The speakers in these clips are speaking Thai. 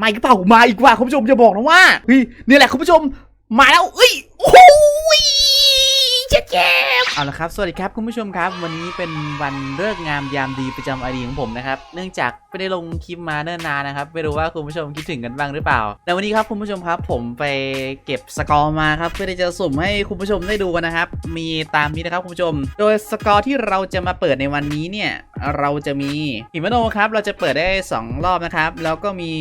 มาอีกเปล่ามาอีกว่าคุณผู้ชมจะบอกนะว่าเฮ้ยนี่แหละคุณผู้ชมมาแล้วเอ้ยโอ้ยเจ็บเอาละครับ สวัสดีครับคุณผู้ชมครับ วันนี้เป็นวันเลิกงามยามดีประจำไอดีของผมนะครับ เนื่องจากไม่ได้ลงคลิปมาเนิ่นนานนะครับ ไม่รู้ว่าคุณผู้ชมคิดถึงกันบ้างหรือเปล่า แต่วันนี้ครับคุณผู้ชมครับ ผมไปเก็บสกอร์มาครับ เพื่อที่จะสุ่มให้คุณผู้ชมได้ดูกันนะครับ มีตามนี้นะครับคุณผู้ชม โดยสกอร์ที่เราจะมาเปิดในวันนี้เนี่ยเราจะมีหิมโนครับเราจะเปิดได้ 2 รอบนะครับ แล้วก็มี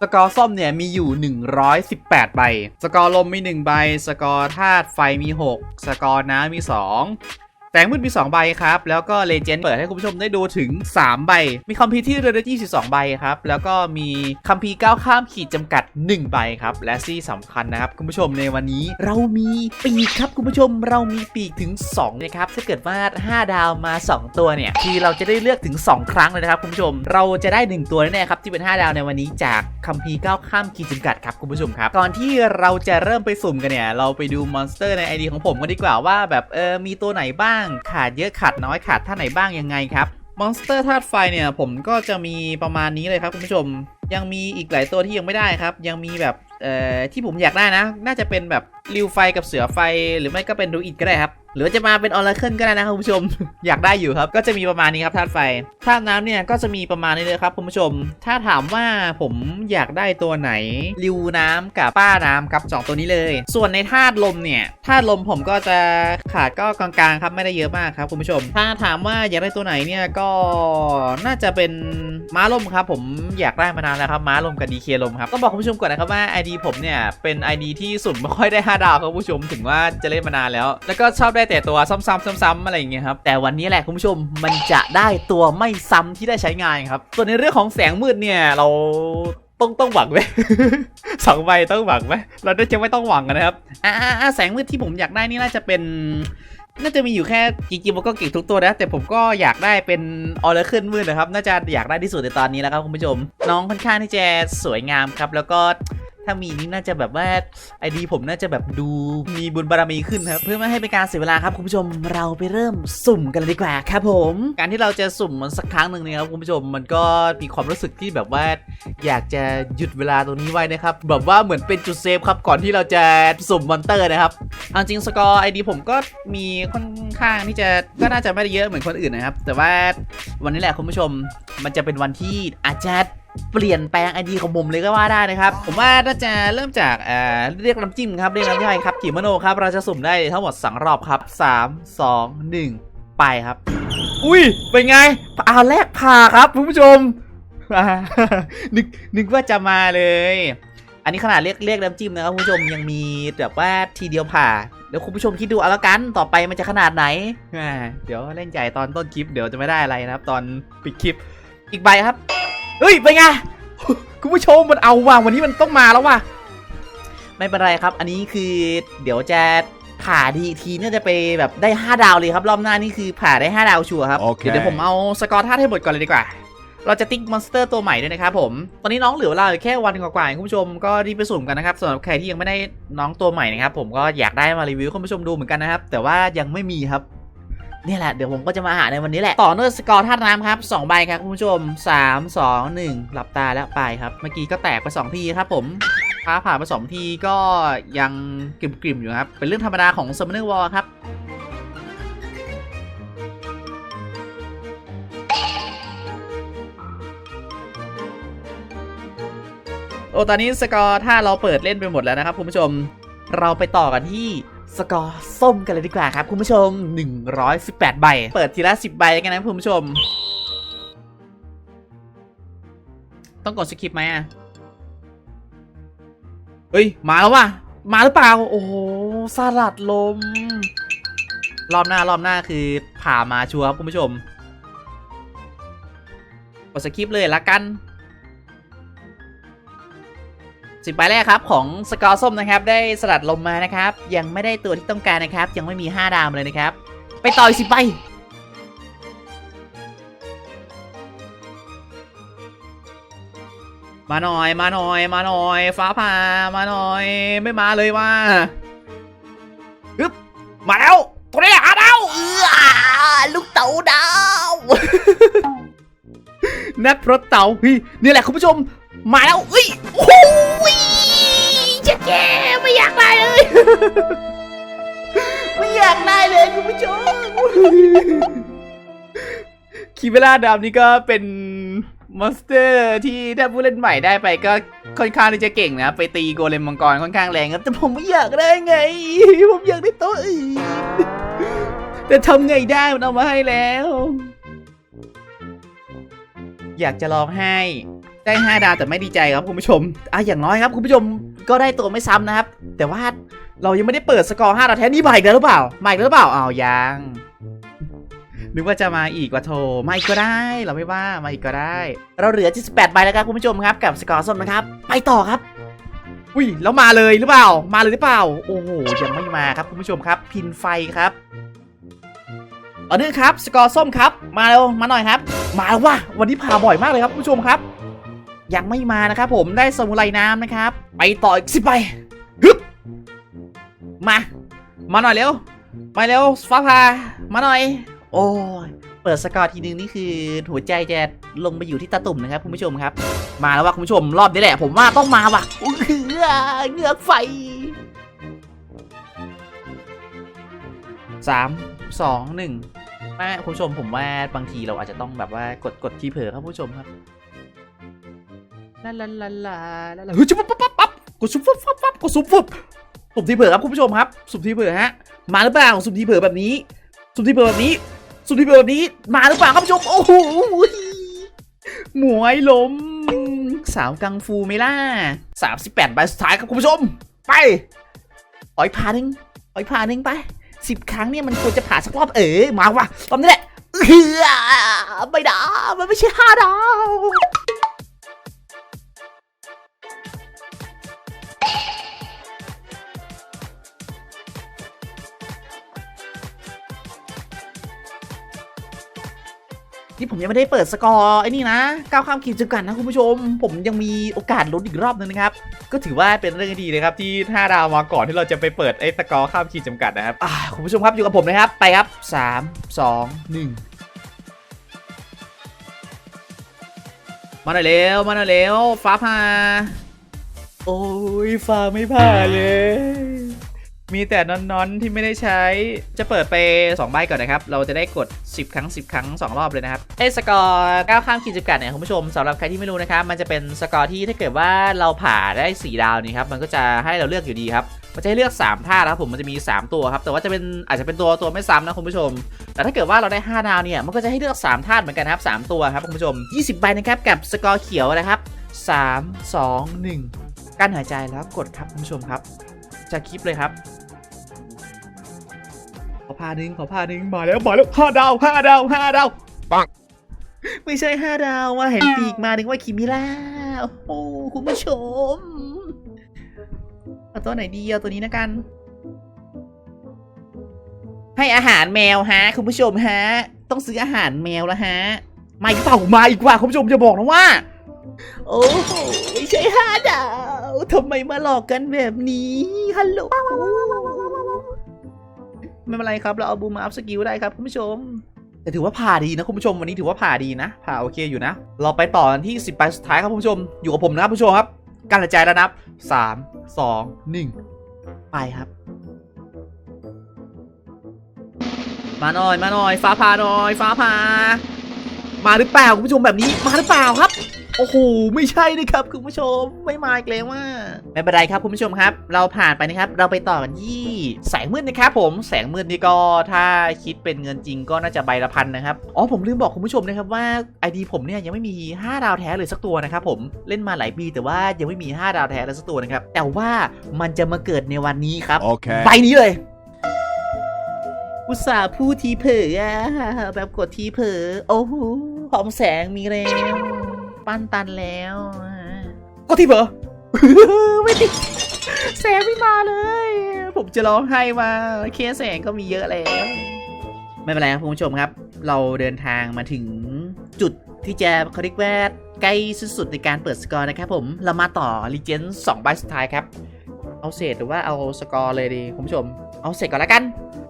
สกอร์ส้มเนี่ยมีอยู่ 118 ใบ สกอร์ลมมี 1 ใบ สกอร์ธาตุไฟมี 6 สกอร์น้ำมี 2 แสงมืดมี 2 ใบครับ แล้วก็เลเจนด์เปิดให้คุณผู้ชมได้ดูถึง 3 ใบ มีคัมภีร์ที่เรเดจี้12ใบครับ แล้วก็มีคัมภีร์ก้าวข้ามขีดจำกัด 1 ใบครับ และที่สำคัญนะครับ คุณผู้ชมในวันนี้เรามีปีกครับคุณผู้ชมเรามีปีกถึง2นะครับถ้าเกิดว่า 5 ดาวมา 2 ตัวเนี่ยคือเราจะได้เลือกถึง 2 ครั้งเลยนะครับคุณผู้ชม เราจะได้ 1 ตัวแน่ครับที่เป็น 5 ดาวในวันนี้จากคัมภีร์ก้าวข้ามขีดจำกัดครับคุณผู้ชมครับก่อนที่เราจะเริ่มไปสุ่มกันเนี่ยเราไปดูมอนสเตอร์ใน ID ของผมกันดีกว่าว่าแบบเออมีตัวไหนบ้างขาดเยอะขาดน้อยขาดท่าไหนบ้างยังไงครับมอนสเตอร์ธาตุไฟเนี่ยผมก็จะมีประมาณนี้เลยครับคุณผู้ชม ยังมีอีกหลายตัวที่ยังไม่ได้ครับ ยังมีแบบเอ่อที่ผมอยากได้นะ น่าจะเป็นแบบริวไฟกับเสือไฟหรือไม่ก็เป็นดูอิดก็ได้ครับ หรือจะมาเป็นออร์เคิลก็ได้นะครับคุณผู้ชม อยากได้อยู่ครับ ก็จะมีประมาณนี้ครับธาตุไฟธาตุน้ำเนี่ยก็จะมีประมาณนี้เลยครับคุณผู้ชม ถ้าถามว่าผมอยากได้ตัวไหนริวน้ำกับป้าน้ำครับสองตัวนี้เลย ส่วนในธาตุลมเนี่ยธาตุลมผมก็จะขาดก็กลางๆครับไม่ได้เยอะมากครับคุณผู้ชม ถ้าถามว่าอยากได้ตัวไหนเนี่ยก็น่าจะเป็นม้าลมครับผมอยากได้มานานแล้วครับม้าลมกับดีเคลมครับต้องบอกคุณผู้ชมก่อนนะครับว่า ID ผมเนี่ยเป็น ID ที่สุ่มไม่ค่อยได้5ดาวครับคุณผู้ชมถึงว่าจะเล่นมานานแล้ว แล้วก็ชอบได้แต่ตัวซ้ำๆซ้ำๆอะไรอย่างเงี้ยครับแต่วันนี้แหละคุณผู้ชมมันจะได้ตัวไม่ซ้ำที่ได้ใช้งานครับส่วนในเรื่องของแสงมืดเนี่ยเราต้องต้องหวังไหมสองใบต้องหวังไหมเราได้จะไม่ต้องหวังกันนะครับอ่าแสงมืดที่ผมอยากได้นี่น่าจะเป็นน่าจะมีอยู่แค่จริงๆมันก็เก่งทุกตัวนะ แต่ผมก็อยากได้เป็นออร์เคิลมืดนะครับ น่าจะอยากได้ที่สุดในตอนนี้แล้วครับคุณผู้ชม น้องค่อนข้างที่จะสวยงามครับ แล้วก็ ถ้ามีนี่น่าจะแบบว่าไอดีผมน่าจะแบบดูมีบุญบารมีขึ้นครับ เพื่อไม่ให้เป็นการเสียเวลาครับคุณผู้ชมเราไปเริ่มสุ่มกันเลยดีกว่าครับผม การที่เราจะสุ่มมันสักครั้งหนึ่งนี่ยครับคุณผู้ชมมันก็มีความรู้สึกที่แบบว่า อยากจะหยุดเวลาตรงนี้ไว้นะครับแบบว่าเหมือนเป็นจุดเซฟครับก่อนที่เราจะสุ่มมอนเตอร์นะครับเอาจริงสกอร์ไอดีผมก็มีค่อนข้างที่จะก็น่าจะไม่ได้เยอะเหมือนคนอื่นนะครับ แต่ว่าวันนี้แหละคุณผู้ชมมันจะเป็นวันที่อาจจะ เปลี่ยนแปลงไอดีของผมเลยก็ว่าได้นะครับ ผมว่าน่าจะเริ่มจากเอ่อเรียกน้ำจิ้มครับเรียกน้ำย่อยครับจิมโนครับเราจะสุ่มได้ทั้งหมดสองรอบครับสามสองหนึ่งไปครับ อุ้ยเป็นไงอาแรกผ่าครับคุณผู้ชมอ่านึกนึกว่าจะมาเลย อันนี้ขนาดเรียกเรียกน้ำจิ้มนะครับคุณผู้ชมยังมีแบบว่าทีเดียวผ่าเดี๋ยวคุณผู้ชมคิดดูเอาละกันต่อไปมันจะขนาดไหนอ่าเดี๋ยวเล่นใหญ่ตอนต้นคลิปเดี๋ยวจะไม่ได้อะไรนะครับ ตอนปิดคลิปอีกใบครับ เฮ้ยเป็นไงคุณผู้ชมมันเอาว่ะวันนี้มันต้องมาแล้วว่ะไม่เป็นไรครับ อันนี้คือเดี๋ยวจะผ่าดีอีกทีเนี่ยจะไปแบบได้ 5 ดาวเลยครับ รอบหน้านี่คือผ่าได้ 5 ดาวชัวร์ครับโอเคเดี๋ยวผมเอาสกอร์ท่าให้หมดก่อนเลยดีกว่า เราจะติ๊กมอนสเตอร์ตัวใหม่ด้วยนะครับผม ตอนนี้น้องเหลือเวลาอยู่แค่วันกว่าๆเองคุณผู้ชมก็รีบไปสุ่มกันนะครับสำหรับใครที่ยังไม่ได้น้องตัวใหม่นะครับผมก็อยากได้มารีวิวให้คุณผู้ชมดูเหมือนกันนะครับแต่ว่ายังไม่มีครับเนี่แหละเดี๋ยวผมก็จะมาหาในวันนี้แหละ ต่อด้วยสกอร์ท่าน้ำครับ2ใบครับคุณผู้ชม 3 2 1 หลับตาแล้วไปครับ เมื่อกี้ก็แตกไป 2 ทีครับผมฟ้าผ่าไป2ทีก็ยังกริมๆอยู่ครับ เป็นเรื่องธรรมดาของ Summoner War ครับโอ้ตอนนี้สกอร์ถ้าเราเปิดเล่นไปหมดแล้วนะครับคุณผู้ชม เราไปต่อกันที่ สกอร์ส้มกันเลยดีกว่าครับคุณผู้ชม 118 ใบ เปิดทีละ 10 ใบกันนะคุณผู้ชม ต้องกดสกิปไหมอะ เฮ้ย มาแล้วว่ะ มาหรือเปล่า โอ้โหสลัดลม รอบหน้ารอบหน้าคือผ่ามาชัวร์ครับคุณผู้ชม กดสกิปเลยละกัน สิบใบแรกครับของสกอร์ส้มนะครับ ได้สลัดลมมานะครับ ยังไม่ได้ตัวที่ต้องการนะครับ ยังไม่มี 5 ดาวมาเลยนะครับ ไปต่ออีกสิบใบมาหน่อยมาหน่อยมาหน่อย ฟ้าผ่ามาหน่อย ไม่มาเลยว่าฮึบมาแล้ว ตัวนี้แหละหาดาวเออลูกเต๋าดาวนัดรถเต๋าพี่นี่แหละคุณผู้ชม มาแล้วเอ้ยโอ้ ได้เลยไม่อยากได้เลยคุณผู้ชมคีเวล่าดำนี่ก็เป็นมอนสเตอร์ที่ถ้าผู้เล่นใหม่ได้ไปก็ค่อนข้างที่จะเก่งนะ ไปตีโกเลมมังกรค่อนข้างแรงครับแต่ผมไม่อยากได้ไง ผมอยากได้ตัวอื่นแต่ทำไงได้มันเอามาให้แล้ว อยากจะร้องไห้ ได้ 5 ดาวแต่ไม่ดีใจครับคุณผู้ชมอะอย่างน้อยครับคุณผู้ชมก็ได้ตัวไม่ซ้ำนะครับ แต่ว่าเรายังไม่ได้เปิดสกอร์5ดาวแท้นี่มาอีกแล้วหรือเปล่ามาอีกแล้วหรือเปล่าอ้าวยังนึกว่าจะมาอีกว่าโทมาอีกก็ได้เราไม่ว่ามาอีกก็ได้ เราเหลือ78ใบแล้วครับคุณผู้ชมครับ กับสกอร์ส้มนะครับ ไปต่อครับอุ้ยแล้วมาเลยหรือเปล่า มาเลยหรือเปล่า โอ้โหยังไม่มาครับคุณผู้ชมครับ พินไฟครับต่อเนื่องครับ สกอร์ส้มครับ มาเร็วมาหน่อยครับ มาแล้วว่ะวันนี้พาบ่อยมากเลยครับคุณผู้ชมครับ ยังไม่มานะครับผมได้สมุไรน้ำนะครับ ไปต่ออีกสิบใบฮึบมา มาหน่อยเร็วมาเร็วฟ้าพามาหน่อย โอ้ยเปิดสกอร์ทีนึงนี่คือหัวใจจะลงไปอยู่ที่ตาตุ่มนะครับคุณผู้ชมครับ มาแล้วว่ะคุณผู้ชมรอบนี้แหละ ผมว่าต้องมาว่ะอื้อหือเงือกไฟสามสองหนึ่งแม่คุณผู้ชมผมว่าบางทีเราอาจจะต้องแบบว่ากดกดที่เผลอครับคุณผู้ชมครับ ลาลาลาลาลาลาเฮ้ยจุ๊บปั๊บปั๊บปั๊บกดซุบฟับฟับฟับกดซุบฟับสุ่มทีเผลอครับคุณผู้ชมครับสุ่มทีเผลอฮะมาหรือเปล่าสุ่มทีเผลอแบบนี้ สุ่มทีเผลอแบบนี้ สุ่มทีเผลอแบบนี้มาหรือเปล่าครับผู้ชมโอ้โหหมวยล้มสาวกังฟูไม่ล่ะสามสิบแปดใบสุดท้ายครับคุณผู้ชม ไปอ่อยพาหนึ่งอ่อยพาหนึ่งไปสิบครั้งเนี่ยมันควรจะผ่านสักรอบเอ๋มาว่ะรอบนี้แหละเฮ้ยไม่ได้มันไม่ใช่ห้าดาว นี่ผมยังไม่ได้เปิดสกอร์ไอ้นี่นะก้าวข้ามขีดจำกัดนะคุณผู้ชม ผมยังมีโอกาสลุ้นอีกรอบนึงนะครับ ก็ถือว่าเป็นเรื่องดีนะครับ ที่5ดาวมาก่อนที่เราจะไปเปิดไอ้สกอร์ข้ามขีดจำกัดนะครับคุณผู้ชมครับอยู่กับผมนะครับ ไปครับ 3 2 1มาหน่อยเร็วมาหน่อยเร็วฟ้าผ่าโอ้ยฟ้าไม่ผ่าเลย มีแต่นอนๆที่ไม่ได้ใช้ จะเปิดไป 2 ใบก่อนนะครับ เราจะได้กด 10 ครั้ง 10 ครั้ง 2 รอบเลยนะครับไอ้สกอร์ก้าวข้ามขีดจำกัดเนี่ยคุณผู้ชมสำหรับใครที่ไม่รู้นะครับ มันจะเป็นสกอร์ที่ถ้าเกิดว่าเราผ่าได้ 4 ดาวนี่ครับ มันก็จะให้เราเลือกอยู่ดีครับ มันจะให้เลือก 3 ท่านะครับผม มันจะมี 3 ตัวครับ แต่ว่าจะเป็นอาจจะเป็นตัวตัวไม่ซ้ำนะคุณผู้ชม แต่ถ้าเกิดว่าเราได้ 5 ดาวเนี่ย มันก็จะให้เลือก 3 ท่าเหมือนกันครับ 3 ตัวครับคุณผู้ชม 20 ใบนะครับกับสกอร์เขียวนะครับ 3 2 1 กั้นหายใจแล้วกดครับคุณผู้ชมครับจะคลิปเลยครับ ขอพาหนึ่งขอพาหนึ่งมาแล้วมาแล้วห้าดาวห้าดาวห้าดาวปังไม่ใช่ห้าดาวว่าเห็นปีกมานึกว่าคิมิล่าโอ้โหคุณผู้ชมเอาตัวไหนดีเอาตัวนี้นะกัน ให้อาหารแมวฮะ คุณผู้ชมฮะ ต้องซื้ออาหารแมวแล้วฮะมาอีกเปล่ามาอีกว่าคุณผู้ชมจะบอกนะว่า โอ้โหไม่ใช่ห้าดาวทำไมมาหลอกกันแบบนี้ฮัลโหล ไม่เป็นไรครับ เราเอาบูมมาอัพสกิลได้ครับคุณผู้ชม แต่ถือว่าผ่าดีนะคุณผู้ชมวันนี้ถือว่าผ่าดีนะ ผ่าโอเคอยู่นะ เราไปต่อที่10ใบสุดท้ายครับคุณผู้ชม อยู่กับผมนะครับคุณผู้ชมครับการกระจายแล้วนับ3 2 1ไปครับ มาหน่อยมาหน่อยฟ้าผ่าหน่อยฟ้าผ่ามาหรือเปล่าคุณผู้ชมแบบนี้มาหรือเปล่าครับ โอ้โหไม่ใช่นะครับคุณผู้ชมไม่มาอีกแล้วว่าไม่เป็นไรครับคุณผู้ชมครับ เราผ่านไปนะครับ เราไปต่อกันที่แสงมืดนะครับผมแสงมืดนี่ก็ถ้าคิดเป็นเงินจริงก็น่าจะใบละพันนะครับอ๋อผมลืมบอกคุณผู้ชมนะครับว่าไอดีผมเนี่ยยังไม่มี 5 ดาวแท้เลยสักตัวนะครับผมเล่นมาหลายปีแต่ว่ายังไม่มี 5 ดาวแท้เลยสักตัวนะครับแต่ว่ามันจะมาเกิดในวันนี้ครับ Okay. ใบนี้เลยอุตส่าห์พูดทีเผลออะแบบกดทีเผลอโอ้โหหอมแสงมีแล้ว ปั้นตันแล้วก็ที่เผลอไม่ติดแสงไม่มาเลย ผมจะร้องไห้มาแค่แสงก็มีเยอะแล้ว ไม่เป็นไรครับคุณผู้ชมครับ เราเดินทางมาถึงจุดที่จะเขาเรียกว่าใกล้สุดๆในการเปิดสกอร์นะครับผมเรามาต่อรีเจนสองใบสุดท้ายครับ เอาเศษหรือว่าเอาสกอร์เลยดีคุณผู้ชม เอาเศษก่อนแล้วกัน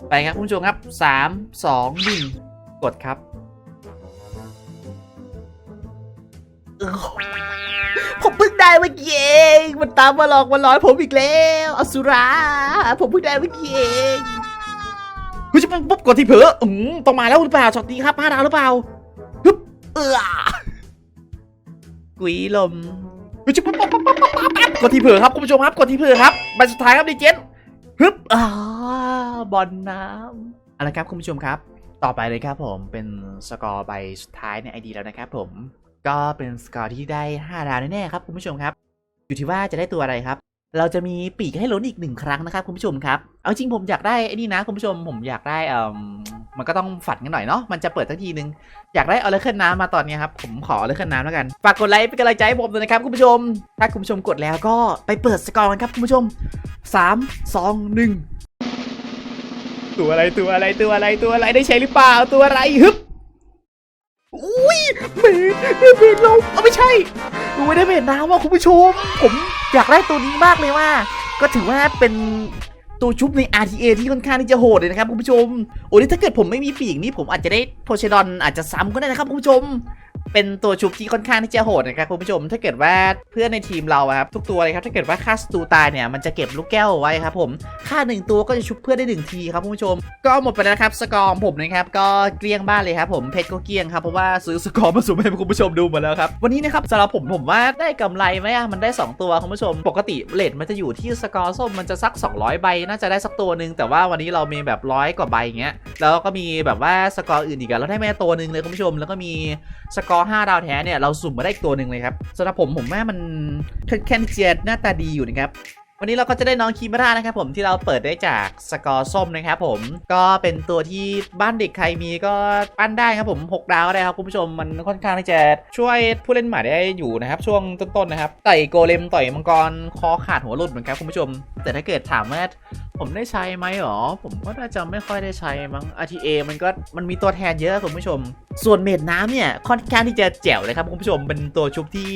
ไปครับคุณผู้ชมครับ 3 2 1 กดครับ ผมเพิ่งได้เมื่อกี้เองมันตามมาหลอกมาหลอนผมอีกแล้วอสุราผมเพิ่งได้เมื่อกี้เองเฮ้ยจะปุ๊บปุ๊บกดที่เผลออืมต้องมาแล้วหรือเปล่าช็อตนี้ครับห้าดาวหรือเปล่าฮึบเออกุยลมเฮ้ยจะปุ๊บปุ๊บปุ๊บปุ๊บปุ๊บปุ๊บกดที่เผลอครับคุณผู้ชมครับกดที่เผลอครับใบสุดท้ายครับดีเจนฮึบอ่าบอลน้ำเอาละครับคุณผู้ชมครับ ต่อไปเลยครับผมเป็นสกอร์ใบสุดท้ายในไอดีแล้วนะครับผม ก็เป็นสกอร์ที่ได้ 5 ดาวแน่ๆครับคุณผู้ชมครับ อยู่ที่ว่าจะได้ตัวอะไรครับ เราจะมีปีกให้ลุ้นอีกหนึ่งครั้งนะครับคุณผู้ชมครับเอาจริงผมอยากได้ไอ้นี่นะคุณผู้ชมผมอยากได้เอ่อมันก็ต้องฝันกันหน่อยเนาะมันจะเปิดสักทีนึง อยากได้เอาเลยขึ้นน้ำมาตอนนี้ครับผมขอเอาเลยขึ้นน้ำแล้วกันฝากกดไลค์เป็นกำลังใจให้ผมด้วยนะครับคุณผู้ชม ถ้าคุณผู้ชมกดแล้วก็ไปเปิดสกอร์กันครับคุณผู้ชม 3 2 1ตัวอะไรตัวอะไรตัวอะไรตัวอะไรได้ใช้หรือเปล่าตัวอะไรฮึบอุ้ย เมดเมดลมเอาไม่ใช่ดูไม่ได้เมดน้ำว่ะคุณผู้ชม ผมอยากได้ตัวนี้มากเลยว่า ก็ถือว่าเป็นตัวชุบใน RTA ที่ค่อนข้างที่จะโหดเลยนะครับคุณผู้ชม โอ้ยถ้าเกิดผมไม่มีปีกนี่ผมอาจจะได้โพเชดอนอาจจะซ้ำก็ได้นะครับคุณผู้ชม เป็นตัวชุบที่ค่อนข้างที่จะโหดนะครับคุณผู้ชม ถ้าเกิดว่าเพื่อนในทีมเราครับทุกตัวเลยครับถ้าเกิดว่าฆ่าศัตรูตายเนี่ยมันจะเก็บลูกแก้วเอาไว้ครับผมฆ่าหนึ่งตัวก็จะชุบเพื่อนได้หนึ่งทีครับคุณผู้ชม ก็หมดไปแล้วครับสกอร์ผมนะครับก็เกลี้ยงบ้านเลยครับผมเพชรก็เกลี้ยงครับเพราะว่าซื้อสกอร์มาสุ่มให้คุณผู้ชมดูหมดแล้วครับวันนี้นะครับสำหรับผมผมว่าได้กำไรไหมอะมันได้ 2 ตัวคุณผู้ชม ปกติเลทมันจะอยู่ที่สกอร์ส้มมันจะสัก 200 ใบน่าจะได้สักตัวหนึ่งแต่ว่าวันนี้เรามีแบบร้อยกว่าใบน่างเงี้ยแล้วก็มีแบบว่าสกอร์อื่นอีกอะเราได้แม่ตัวหนึ่งเลยคุณผู้ชมแล้วก็มีสกอร์5ดาวแท้เนี่ยเราสุ่มมาได้อีกตัวหนึ่งเลยครับสำหรับผมผมว่ามันแคนเจียหน้าตาดีอยู่นะครับวันนี้เราก็จะได้น้องคีมาร่านะครับผมที่เราเปิดได้จากสกอร์ส้มนะครับผมก็เป็นตัวที่บ้านเด็กใครมีก็ปั้นได้ครับผม 6 ดาวได้ครับคุณผู้ชมมันค่อนข้างที่จะช่วยผู้เล่นใหม่ได้อยู่นะครับ ช่วงต้นๆนะครับต่อยโกเลมต่อยมังกรคอขาดหัวหลุดเหมือนกันครับคุณผู้ชม แต่ถ้าเกิดถามว่า ผมได้ใช้ไหมหรอ ผมก็น่าจะไม่ค่อยได้ใช้มั้ง RTA มันก็มันมีตัวแทนเยอะคุณผู้ชม ส่วนเมดน้ำเนี่ยค่อนข้างที่จะแจ๋วเลยครับคุณผู้ชมเป็นตัวชุบที่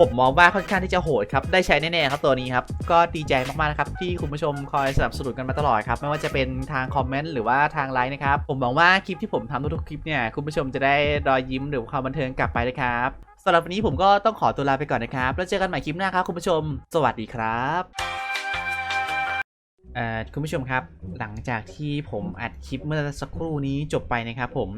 ผมมองว่าค่อนข้างที่จะโหดครับ ได้ใช้แน่ๆครับตัวนี้ครับ ก็ดีใจมากๆนะครับที่คุณผู้ชมคอยสนับสนุนกันมาตลอดครับ ไม่ว่าจะเป็นทางคอมเมนต์หรือว่าทางไลน์นะครับ ผมหวังว่าคลิปที่ผมทำทุกๆคลิปเนี่ยคุณผู้ชมจะได้รอยยิ้มหรือความบันเทิงกลับไปเลยครับสำหรับวันนี้ผมก็ต้องขอตัวลาไปก่อนนะครับ แล้วเจอกันใหม่คลิปหน้าครับคุณผู้ชม สวัสดีครับ คุณผู้ชมครับหลังจากที่ผมอัดคลิปเมื่อสักครู่นี้จบไปนะครับผม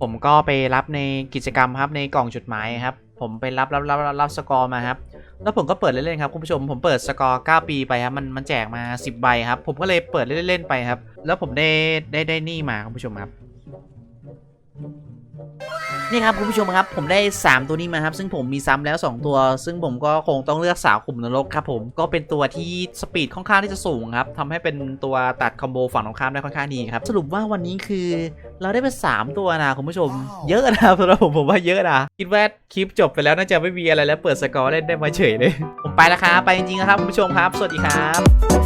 ผมก็ไปรับในกิจกรรมครับในกล่องจดหมายครับ ผมไปรับรับรับรับรับสกอร์มาครับแล้วผมก็เปิดเล่นๆครับคุณผู้ชมผมเปิดสกอร์9ปีไปครับมันมันแจกมา 10 ใบครับ ผมก็เลยเปิดเล่นๆไปครับ แล้วผมได้ได้ได้นี่มาคุณผู้ชมครับ นี่ครับคุณผู้ชมครับผมได้ 3 ตัวนี้มาครับ ซึ่งผมมีซ้ำแล้ว 2 ตัว ซึ่งผมก็คงต้องเลือกสาวขุมนรกครับผมก็เป็นตัวที่สปีดค่อนข้างที่จะสูงครับทำให้เป็นตัวตัดคอมโบฝั่งตรงข้ามได้ค่อนข้างดีครับสรุปว่าวันนี้คือเราได้ไป 3 ตัวนะคุณผู้ชม เยอะนะสำหรับผมผมว่าเยอะนะคิดว่าคลิปจบไปแล้วน่าจะไม่มีอะไรแล้วเปิดสกอร์เล่นได้มาเฉยเลย ผมไปแล้วครับไปจริงๆนะครับคุณผู้ชมครับ สวัสดีครับ